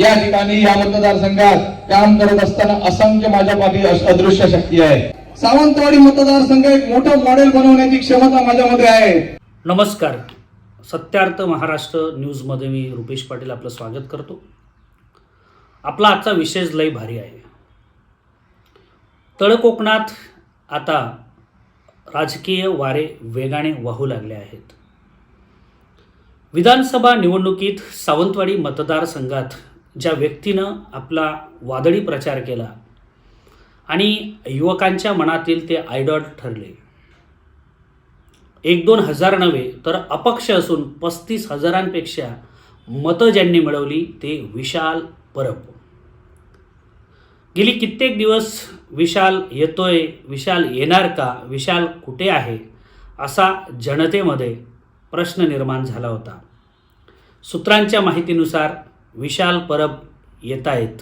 या ठिकाणी या मतदारसंघात काम करत असताना असंख्य माझ्या पाठी अदृश्य शक्ती आहे. सावंतवाडी मतदारसंघ एक मोठं मॉडेल बनवण्याची क्षमता माझ्यामध्ये आहे. नमस्कार. सत्यार्थ महाराष्ट्र न्यूजमध्ये मी रुपेश पाटील आपलं स्वागत करतो. आपला आजचा विशेष लय भारी आहे. तळकोकणात आता राजकीय वारे वेगाने वाहू लागले आहेत. विधानसभा निवडणुकीत सावंतवाडी मतदारसंघात ज्या व्यक्तीनं आपला वादळी प्रचार केला आणि युवकांच्या मनातील ते आयडॉल ठरले. एक दोन हजार नव्हे तर अपक्ष असून पस्तीस हजारांपेक्षा मतं ज्यांनी मिळवली ते विशाल परब. गेली कित्येक दिवस विशाल येतोय विशाल येणार का विशाल कुठे आहे असा जनतेमध्ये प्रश्न निर्माण झाला होता. सूत्रांच्या माहितीनुसार विशाल परब येत आहेत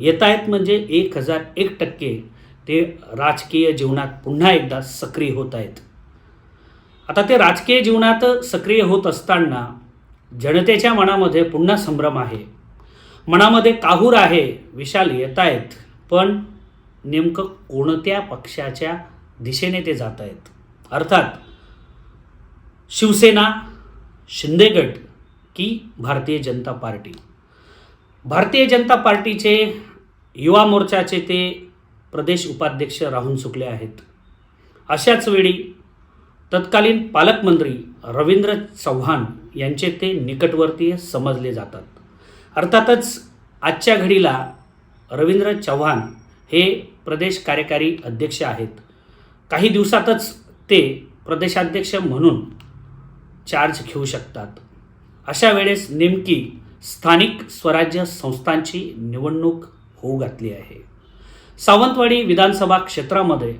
येत आहेत म्हणजे एक हजार एक टक्के ते राजकीय जीवनात पुन्हा एकदा सक्रिय होत आहेत आता ते राजकीय जीवनात सक्रिय होत असताना जनतेच्या मनामध्ये पुन्हा संभ्रम आहे. मनामध्ये काहूर आहे विशाल येत आहेत पण नेमकं कोणत्या पक्षाच्या दिशेने ते जात आहेत अर्थात शिवसेना शिंदेगट की भारतीय जनता पार्टी. भारतीय जनता पार्टीचे युवा मोर्चाचे ते प्रदेश उपाध्यक्ष राहून चुकले आहेत. अशाच वेळी तत्कालीन पालकमंत्री रवींद्र चव्हाण यांचे ते निकटवर्तीय समजले जातात. अर्थातच आजच्या घडीला रवींद्र चव्हाण हे प्रदेश कार्यकारी अध्यक्ष आहेत. काही दिवसातच ते प्रदेशाध्यक्ष म्हणून चार्ज घेऊ शकतात. अशा वेळेस नेमकी स्थानिक स्वराज्य संस्थांची निवडणूक होऊ घातली आहे. सावंतवाडी विधानसभा क्षेत्रामध्ये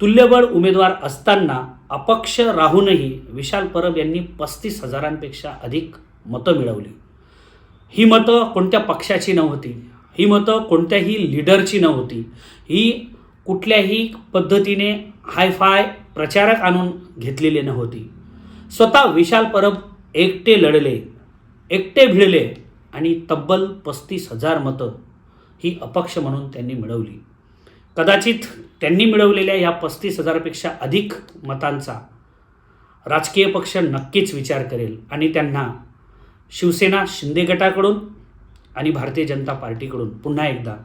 तुल्यबळ उमेदवार असताना अपक्ष राहूनही विशाल परब यांनी पस्तीस हजारांपेक्षा अधिक मतं मिळवली. ही मतं कोणत्या पक्षाची नव्हती ही मतं कोणत्याही लीडरची नव्हती ही कुठल्याही पद्धतीने हायफाय प्रचारक आणून घेतलेली नव्हती. स्वतः विशाल परब एकटे लढले एकटे भिडले आणि तब्बल पस्तीस हजार मतं ही अपक्ष म्हणून त्यांनी मिळवली. कदाचित त्यांनी मिळवलेल्या या पस्तीस हजारपेक्षा अधिक मतांचा राजकीय पक्ष नक्कीच विचार करेल आणि त्यांना शिवसेना शिंदे गटाकडून आणि भारतीय जनता पार्टीकडून पुन्हा एकदा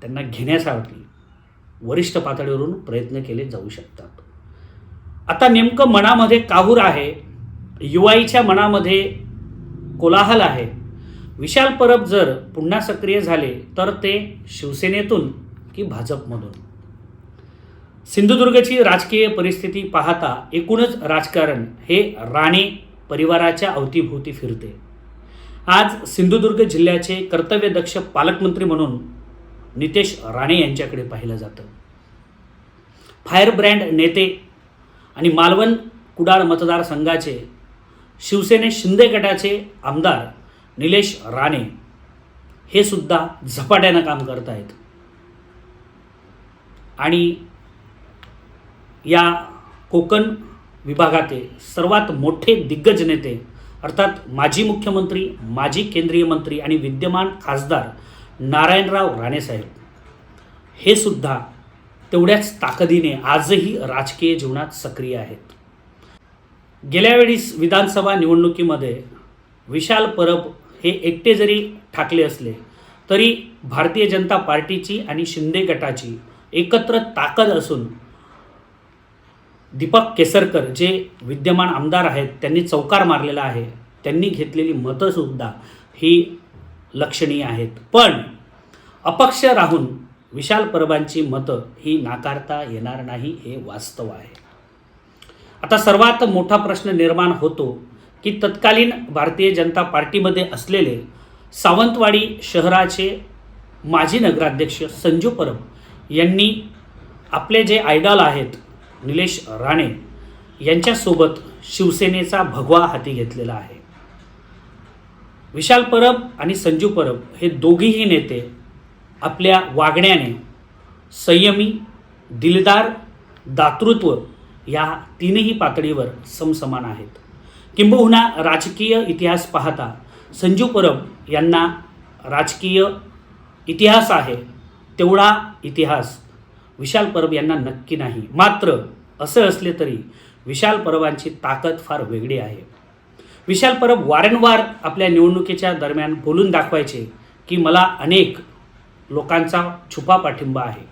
त्यांना घेण्यासाठी वरिष्ठ पातळीवरून प्रयत्न केले जाऊ शकतात. आता नेमकं मनामध्ये काहूर आहे युवाईच्या मनामध्ये कोलाहल आहे. विशाल परब जर पुन्हा सक्रिय झाले तर ते शिवसेनेतून की भाजपमधून? सिंधुदुर्गची राजकीय परिस्थिती पाहता एकूणच राजकारण हे राणे परिवाराच्या अवतीभोवती फिरते. आज सिंधुदुर्ग जिल्ह्याचे कर्तव्यदक्ष पालकमंत्री म्हणून नितेश राणे यांच्याकडे पाहिलं जातं. फायरब्रँड नेते आणि मालवण कुडाळ मतदारसंघाचे शिवसेने शिंदे गटाचे आमदार निलेश राणे हे सुद्धा झपाट्यानं काम करत आहेत आणि या कोकण विभागाचे सर्वात मोठे दिग्गज नेते अर्थात माजी मुख्यमंत्री माजी केंद्रीय मंत्री आणि विद्यमान खासदार नारायणराव राणेसाहेब हे सुद्धा तेवढ्याच ताकदीने आजही राजकीय जीवनात सक्रिय आहेत. गेल्या वेळीस विधानसभा निवडणुकीमध्ये विशाल परब हे एकटे जरी ठाकले असले तरी भारतीय जनता पार्टीची आणि शिंदे गटाची एकत्र ताकद असून दीपक केसरकर जे विद्यमान आमदार आहेत त्यांनी चौकार मारलेला आहे. त्यांनी घेतलेली मतंसुद्धा ही लक्षणीय आहेत. पण अपक्ष राहून विशाल परबांची मतं ही नाकारता येणार नाही हे वास्तव आहे. आता सर्वात मोठा प्रश्न निर्माण होतो की तत्कालीन भारतीय जनता पार्टीमध्ये असलेले सावंतवाडी शहराचे माजी नगराध्यक्ष संजू परब यांनी आपले जे आयडॉल आहेत निलेश राणे यांच्यासोबत शिवसेनेचा भगवा हाती घेतलेला आहे. विशाल परब आणि संजू परब हे दोघीही नेते आपल्या वागण्याने संयमी दिलदार दातृत्व या तीनही पातळीवर समसमान आहेत. किंबहुना राजकीय इतिहास पाहता संजू परब यांना राजकीय इतिहास आहे तेवढा इतिहास विशाल परब यांना नक्की नाही. मात्र असं असले तरी विशाल परबांची ताकद फार वेगळी आहे. विशाल परब वारंवार आपल्या निवडणुकीच्या दरम्यान बोलून दाखवायचे की मला अनेक लोकांचा छुपा पाठिंबा आहे.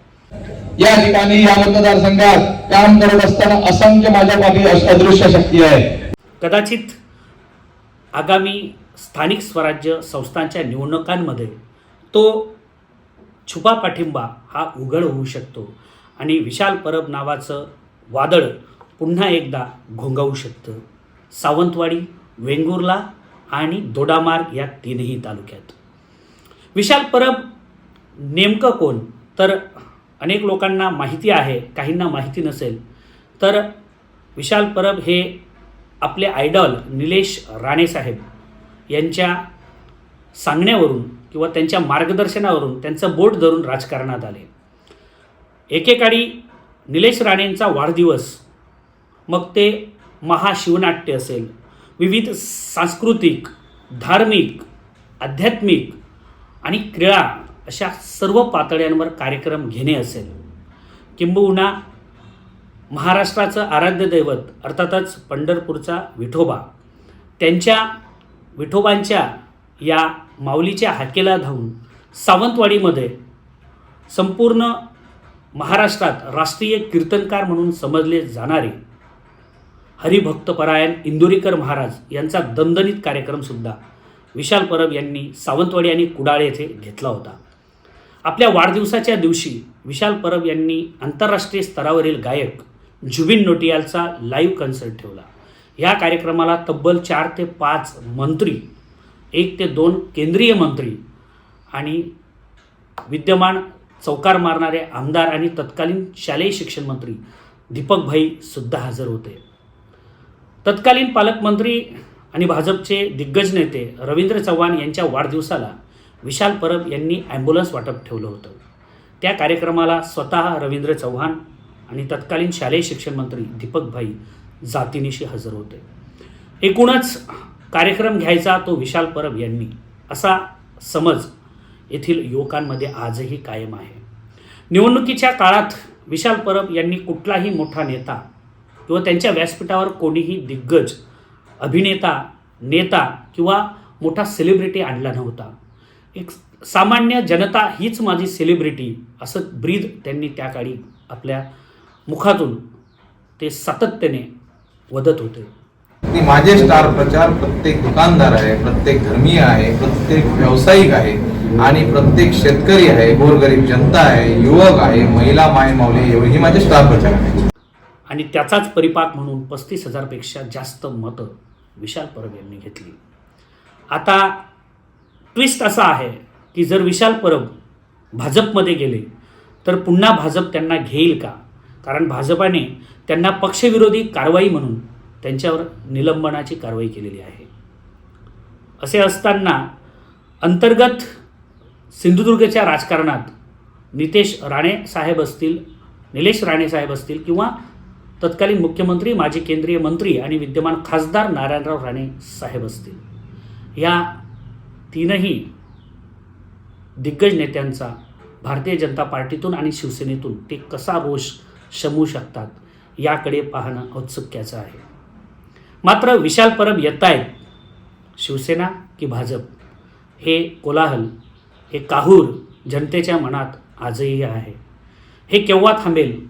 या ठिकाणी या मतदारसंघात काम करत असताना असंख्य माझ्या पाठी अदृश्य शक्ती आहे. कदाचित आगामी स्थानिक स्वराज्य संस्थांच्या निवडणुकांमध्ये तो छुपा पाठिंबा हा उघड होऊ शकतो आणि विशाल परब नावाचं वादळ पुन्हा एकदा घोंगावू शकतं. सावंतवाडी वेंगुर्ला आणि दोडामार्ग या तीनही तालुक्यात. विशाल परब नेमकं कोण? तर अनेक लोकांना माहिती आहे काहींना माहिती नसेल. तर विशाल परब हे आपले आयडॉल निलेश राणेसाहेब यांच्या सांगण्यावरून किंवा त्यांच्या मार्गदर्शनावरून त्यांचं बोट धरून राजकारणात आले. एकेकाळी निलेश राणेंचा वाढदिवस मग ते महाशिवनाट्य असेल. विविध सांस्कृतिक धार्मिक आध्यात्मिक आणि क्रीडा अशा सर्व पातळ्यांवर कार्यक्रम घेणे असेल. किंबहुना महाराष्ट्राचं आराध्य दैवत अर्थातच पंढरपूरचा विठोबा त्यांच्या विठोबांच्या या माऊलीच्या हाकेला धावून सावंतवाडीमध्ये संपूर्ण महाराष्ट्रात राष्ट्रीय कीर्तनकार म्हणून समजले जाणारे हरिभक्तपरायण इंदुरीकर महाराज यांचा दणदणीत कार्यक्रमसुद्धा विशाल परब यांनी सावंतवाडी आणि कुडाळ येथे घेतला होता. आपल्या वाढदिवसाच्या दिवशी विशाल परब यांनी आंतरराष्ट्रीय स्तरावरील गायक जुबिन नोटियालचा लाईव्ह कन्सर्ट ठेवला. या कार्यक्रमाला तब्बल चार ते पाच मंत्री एक ते दोन केंद्रीय मंत्री आणि विद्यमान चौकार मारणारे आमदार आणि तत्कालीन शालेय शिक्षण मंत्री दीपकभाई सुद्धा हजर होते. तत्कालीन पालकमंत्री आणि भाजपचे दिग्गज नेते रवींद्र चव्हाण यांच्या वाढदिवसाला विशाल परब यांनी ॲम्ब्युलन्स वाटप ठेवलं होतं. त्या कार्यक्रमाला स्वतः रवींद्र चव्हाण आणि तत्कालीन शालेय शिक्षण मंत्री दीपकभाई जातीनिशी हजर होते. एकूणच कार्यक्रम घ्यायचा तो विशाल परब यांनी. असा समज येथील युवकांमध्ये आजही कायम आहे. निवडणुकीच्या काळात विशाल परब यांनी कुठलाही मोठा नेता किंवा त्यांच्या व्यासपीठावर कोणीही दिग्गज अभिनेता नेता किंवा मोठा सेलिब्रिटी आणला नव्हता. एक सामान्य जनता हीच माझी सेलिब्रिटी असं ब्रीद त्यांनी त्या काळी आपल्या मुखातून ते सातत्याने वदत होते. की माझे स्टार प्रचार प्रत्येक दुकानदार आहे प्रत्येक धर्मीय आहे प्रत्येक व्यावसायिक आहे आणि प्रत्येक शेतकरी आहे गोरगरीब जनता आहे युवक आहे महिला माय माऊली एवढे माझे स्टार प्रचार आहे. आणि त्याचाच परिपाक म्हणून पस्तीस हजारपेक्षा जास्त मतं विशाल परब यांनी घेतली. आता ट्विस्ट असा आहे की जर विशाल परब भाजपमध्ये गेले तर पुन्हा भाजप त्यांना घेईल का? कारण भाजपाने त्यांना पक्षविरोधी कारवाई म्हणून त्यांच्यावर निलंबनाची कारवाई केलेली आहे. असे असताना अंतर्गत सिंधुदुर्गच्या राजकारणात नितेश राणे साहेब असतील निलेश राणे साहेब असतील किंवा तत्कालीन मुख्यमंत्री माजी केंद्रीय मंत्री आणि विद्यमान खासदार नारायणराव राणे साहेब असतील या तीनही दिग्गज नेत्यांचा भारतीय जनता पार्टीतून आणि शिवसेनेतून ते कसा रोष शमू शकतात याकडे पाहणं औत्सुक्याचं आहे. मात्र विशाल परब येत आहेत शिवसेना की भाजप? हे कोलाहल हे काहूर जनतेच्या मनात आजही आहे. हे केव्हा थांबेल?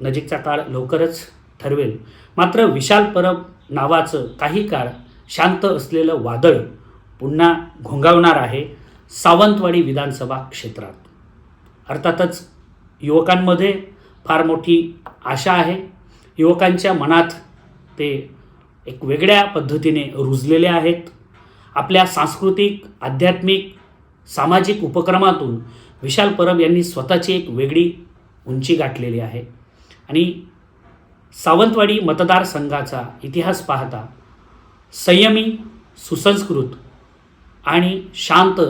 नजीकचा काळ लवकरच ठरवेल. मात्र विशाल परब नावाचं काही काळ शांत असलेलं वादळ पुन्हा घोंगावणार आहे सावंतवाडी विधानसभा क्षेत्रात. अर्थातच युवकांमध्ये फार मोठी आशा आहे. युवकांच्या मनात ते एक वेगळ्या पद्धतीने रुजलेले आहेत. आपल्या सांस्कृतिक आध्यात्मिक सामाजिक उपक्रमातून विशाल परब यांनी स्वतःची एक वेगळी उंची गाठलेली आहे. आणि सावंतवाडी मतदारसंघाचा इतिहास पाहता संयमी सुसंस्कृत आणि शांत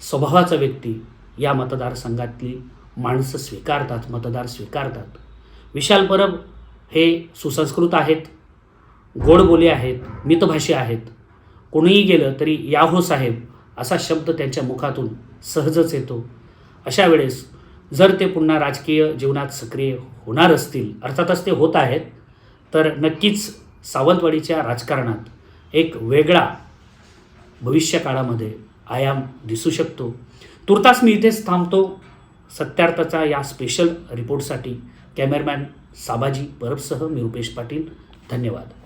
स्वभावाचा व्यक्ती या मतदारसंघातली माणसं स्वीकारतात मतदार स्वीकारतात. विशाल परब हे सुसंस्कृत आहेत गोडबोली आहेत मितभाषी आहेत. कोणीही गेलं तरी या हो साहेब असा शब्द त्यांच्या मुखातून सहजच येतो. अशा वेळेस जर ते पुन्हा राजकीय जीवनात सक्रिय होणार असतील अर्थातच ते होत आहेत तर नक्कीच सावंतवाडीच्या राजकारणात एक वेगळा भविष्यकाळामध्ये आयाम दिसू शकतो. तुर्तास मी इथेच थांबतो. सत्यार्थाचा या स्पेशल रिपोर्टसाठी कॅमेरामॅन साबाजी परबसह मी रुपेश पाटील. धन्यवाद.